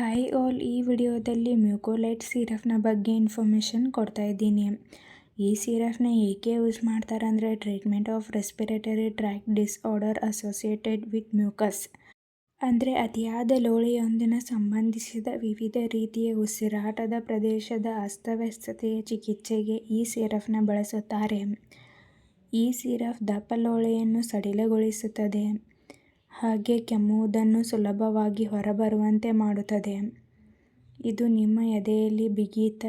Hi all ಈ ವಿಡಿಯೋದಲ್ಲಿ ಮ್ಯೂಕೋಲೈಟ್ ಸಿರಫ್ನ ಬಗ್ಗೆ ಇನ್ಫಾರ್ಮೇಷನ್ ಕೊಡ್ತಾ ಇದ್ದೀನಿ. ಈ ಸಿರಫ್ನ ಏಕೆ ಯೂಸ್ ಮಾಡ್ತಾರೆ ಅಂದರೆ treatment of respiratory tract disorder associated with mucus ಅಂದರೆ ಅತಿಯಾದ ಲೋಳೆಯೊಂದಿನ ಸಂಬಂಧಿಸಿದ ವಿವಿಧ ರೀತಿಯ ಉಸಿರಾಟದ ಪ್ರದೇಶದ ಅಸ್ತವ್ಯಸ್ತತೆಯ ಚಿಕಿತ್ಸೆಗೆ ಈ ಸಿರಫ್ನ ಬಳಸುತ್ತಾರೆ. ಈ ಸಿರಪ್ ದಪ್ಪ ಲೋಳೆಯನ್ನು ಸಡಿಲಗೊಳಿಸುತ್ತದೆ. ಹಾಗೆ ಕೆಮ್ಮುವುದನ್ನು ಸುಲಭವಾಗಿ ಹೊರಬರುವಂತೆ ಮಾಡುತ್ತದೆ. ಇದು ನಿಮ್ಮ ಎದೆಯಲ್ಲಿ ಬಿಗಿತ,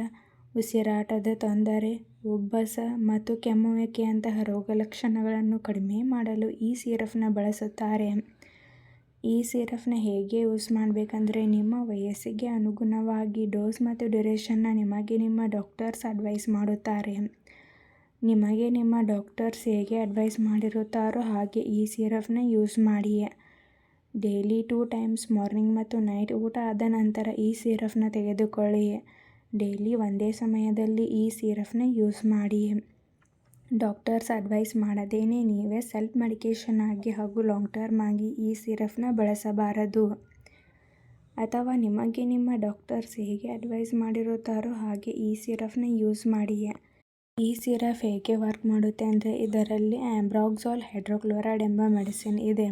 ಉಸಿರಾಟದ ತೊಂದರೆ, ಉಬ್ಬಸ ಮತ್ತು ಕೆಮ್ಮುವಿಕೆಯಂತಹ ರೋಗಲಕ್ಷಣಗಳನ್ನು ಕಡಿಮೆ ಮಾಡಲು ಈ ಸಿರಪ್ನ ಬಳಸುತ್ತಾರೆ. ಈ ಸಿರಪ್ನ ಹೇಗೆ ಯೂಸ್ ಮಾಡಬೇಕಂದ್ರೆ ನಿಮ್ಮ ವಯಸ್ಸಿಗೆ ಅನುಗುಣವಾಗಿ ಡೋಸ್ ಮತ್ತು ಡ್ಯುರೇಷನ್ನ ನಿಮಗೆ ನಿಮ್ಮ ಡಾಕ್ಟರ್ಸ್ ಅಡ್ವೈಸ್ ಮಾಡುತ್ತಾರೆ. ನಿಮಗೆ ನಿಮ್ಮ ಡಾಕ್ಟರ್ಸ್ ಹೇಗೆ ಅಡ್ವೈಸ್ ಮಾಡಿರುತ್ತಾರೋ ಹಾಗೆ ಈ ಸಿರಪ್ನ ಯೂಸ್ ಮಾಡಿ ಡೈಲಿ ಟೂ ಟೈಮ್ಸ್ ಮಾರ್ನಿಂಗ್ ಮತ್ತು ನೈಟ್ ಊಟ ಆದ ನಂತರ ಈ ಸಿರಫ್ನ ತೆಗೆದುಕೊಳ್ಳಿ. ಡೈಲಿ ಒಂದೇ ಸಮಯದಲ್ಲಿ ಈ ಸಿರಫ್ನ ಯೂಸ್ ಮಾಡಿ. ಡಾಕ್ಟರ್ಸ್ ಅಡ್ವೈಸ್ ಮಾಡದೇನೆ ನೀವೇ ಸೆಲ್ಫ್ ಮೆಡಿಕೇಷನ್ ಆಗಿ ಹಾಗೂ ಲಾಂಗ್ ಟರ್ಮ್ ಆಗಿ ಈ ಸಿರಫ್ನ ಬಳಸಬಾರದು. ಅಥವಾ ನಿಮಗೆ ನಿಮ್ಮ ಡಾಕ್ಟರ್ಸ್ ಹೇಗೆ ಅಡ್ವೈಸ್ ಮಾಡಿರುತ್ತಾರೋ ಹಾಗೆ ಈ ಸಿರಫ್ನ ಯೂಸ್ ಮಾಡಿ. ಈ ಸಿರಫ್ ಹೇಗೆ ವರ್ಕ್ ಮಾಡುತ್ತೆ ಅಂದರೆ ಇದರಲ್ಲಿ ಆ್ಯಂಬ್ರಾಕ್ಸಾಲ್ ಹೈಡ್ರೋಕ್ಲೋರೈಡ್ ಎಂಬ ಮೆಡಿಸಿನ್ ಇದೆ.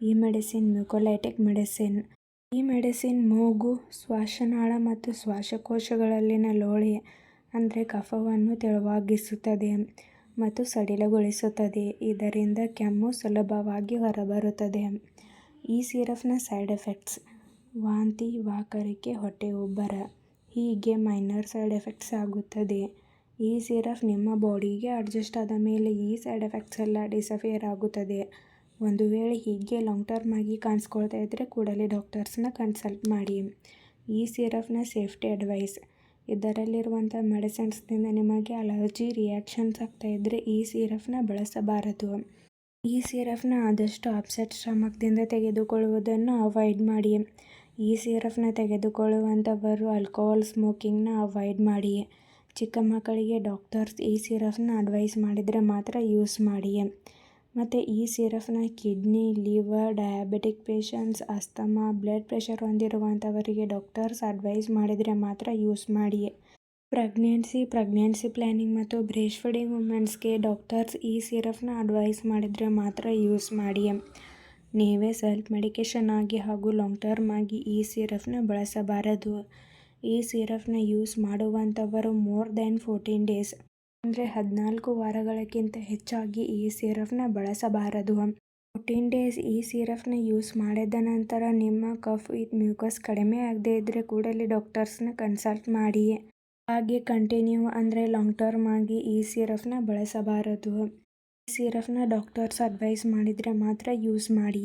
ಈ ಮೆಡಿಸಿನ್ ಮ್ಯೂಕೋಲೈಟಿಕ್ ಮೆಡಿಸಿನ್. ಈ ಮೆಡಿಸಿನ್ ಮೂಗು, ಶ್ವಾಸನಾಳ ಮತ್ತು ಶ್ವಾಸಕೋಶಗಳಲ್ಲಿನ ಲೋಳೆ, ಅಂದರೆ ಕಫವನ್ನು ತೆಳುವಾಗಿಸುತ್ತದೆ ಮತ್ತು ಸಡಿಲಗೊಳಿಸುತ್ತದೆ. ಇದರಿಂದ ಕೆಮ್ಮು ಸುಲಭವಾಗಿ ಹೊರಬರುತ್ತದೆ. ಈ ಸಿರಪ್ನ ಸೈಡ್ ಎಫೆಕ್ಟ್ಸ್. ವಾಂತಿ, ವಾಕರಿಕೆ, ಹೊಟ್ಟೆ ಉಬ್ಬರ. ಹೀಗೆ ಮೈನರ್ ಸೈಡ್ ಎಫೆಕ್ಟ್ಸ್ ಆಗುತ್ತದೆ. ಈ ಸಿರಪ್ ನಿಮ್ಮ ಬಾಡಿಗೆ ಅಡ್ಜಸ್ಟ್ ಆದ ಮೇಲೆ ಈ ಸೈಡ್ ಎಫೆಕ್ಟ್ಸ್ ಎಲ್ಲ ಡಿಸಫಿಯರ್ ಆಗುತ್ತದೆ. ಒಂದು ವೇಳೆ ಹೀಗೆ ಲಾಂಗ್ ಟರ್ಮ್ ಆಗಿ ಕಾಣಿಸ್ಕೊಳ್ತಾ ಇದ್ದರೆ ಕೂಡಲೇ ಡಾಕ್ಟರ್ಸ್ನ ಕನ್ಸಲ್ಟ್ ಮಾಡಿ. ಈ ಸಿರಪ್ನ ಸೇಫ್ಟಿ ಅಡ್ವೈಸ್ ಇದರಲ್ಲಿರುವಂಥ ಮೆಡಿಸಿನ್ಸ್ನಿಂದ ನಿಮಗೆ ಅಲರ್ಜಿ ರಿಯಾಕ್ಷನ್ಸ್ ಆಗ್ತಾ ಇದ್ದರೆ ಈ ಸಿರಪ್ನ ಬಳಸಬಾರದು. ಈ ಸಿರಪ್ನ ಆದಷ್ಟು ಅಪ್ಸೆಟ್ ಸ್ಟಮಕ್ದಿಂದ ತೆಗೆದುಕೊಳ್ಳುವುದನ್ನು ಅವಾಯ್ಡ್ ಮಾಡಿ. ಈ ಸಿರಪ್ನ ತೆಗೆದುಕೊಳ್ಳುವಂಥವರು ಆಲ್ಕೋಹಾಲ್ ಸ್ಮೋಕಿಂಗ್ನ ಅವಾಯ್ಡ್ ಮಾಡಿ. ಚಿಕ್ಕ ಮಕ್ಕಳಿಗೆ ಡಾಕ್ಟರ್ಸ್ ಈ ಸಿರಪ್ನ ಅಡ್ವೈಸ್ ಮಾಡಿದರೆ ಮಾತ್ರ ಯೂಸ್ ಮಾಡಿ. ಮತ್ತು ಈ ಸಿರಫ್ನ kidney, liver, diabetic patients, asthma, blood pressure ಹೊಂದಿರುವಂಥವರಿಗೆ doctors advice ಮಾಡಿದರೆ ಮಾತ್ರ ಯೂಸ್ ಮಾಡಿ ಪ್ರೆಗ್ನೆನ್ಸಿ ಪ್ರೆಗ್ನೆನ್ಸಿ ಪ್ಲ್ಯಾನಿಂಗ್ ಮತ್ತು ಬ್ರೇಸ್ಟ್ ಫೀಡಿಂಗ್ ವುಮೆನ್ಸ್ಗೆ ಡಾಕ್ಟರ್ಸ್ ಈ ಸಿರಫ್ನ ಅಡ್ವೈಸ್ ಮಾಡಿದರೆ ಮಾತ್ರ ಯೂಸ್ ಮಾಡಿ ನೀವೇ ಸೆಲ್ಫ್ ಮೆಡಿಕೇಷನ್ ಆಗಿ ಹಾಗೂ ಲಾಂಗ್ ಟರ್ಮ್ ಆಗಿ ಈ ಸಿರಫ್ನ ಬಳಸಬಾರದು. ಈ ಸಿರಫ್ನ ಯೂಸ್ ಮಾಡುವಂಥವರು ಮೋರ್ ದೆನ್ ಫೋರ್ಟೀನ್ ಡೇಸ್. ಅಂದರೆ ಹದಿನಾಲ್ಕು ವಾರಗಳಕ್ಕಿಂತ ಹೆಚ್ಚಾಗಿ ಈ ಸಿರಫ್ನ ಬಳಸಬಾರದು. ಫೋರ್ಟೀನ್ ಡೇಸ್ ಈ ಸಿರಫ್ನ ಯೂಸ್ ಮಾಡಿದ ನಂತರ ನಿಮ್ಮ ಕಫ್ ವಿತ್ ಮ್ಯೂಕಸ್ ಕಡಿಮೆ ಆಗದೇ ಇದ್ದರೆ ಕೂಡಲೇ ಡಾಕ್ಟರ್ಸ್ನ ಕನ್ಸಲ್ಟ್ ಮಾಡಿ. ಹಾಗೆ ಕಂಟಿನ್ಯೂ ಅಂದರೆ ಲಾಂಗ್ ಟರ್ಮ್ ಆಗಿ ಈ ಸಿರಫ್ನ ಬಳಸಬಾರದು. ಈ ಸಿರಫ್ನ ಡಾಕ್ಟರ್ಸ್ ಅಡ್ವೈಸ್ ಮಾಡಿದರೆ ಮಾತ್ರ ಯೂಸ್ ಮಾಡಿ.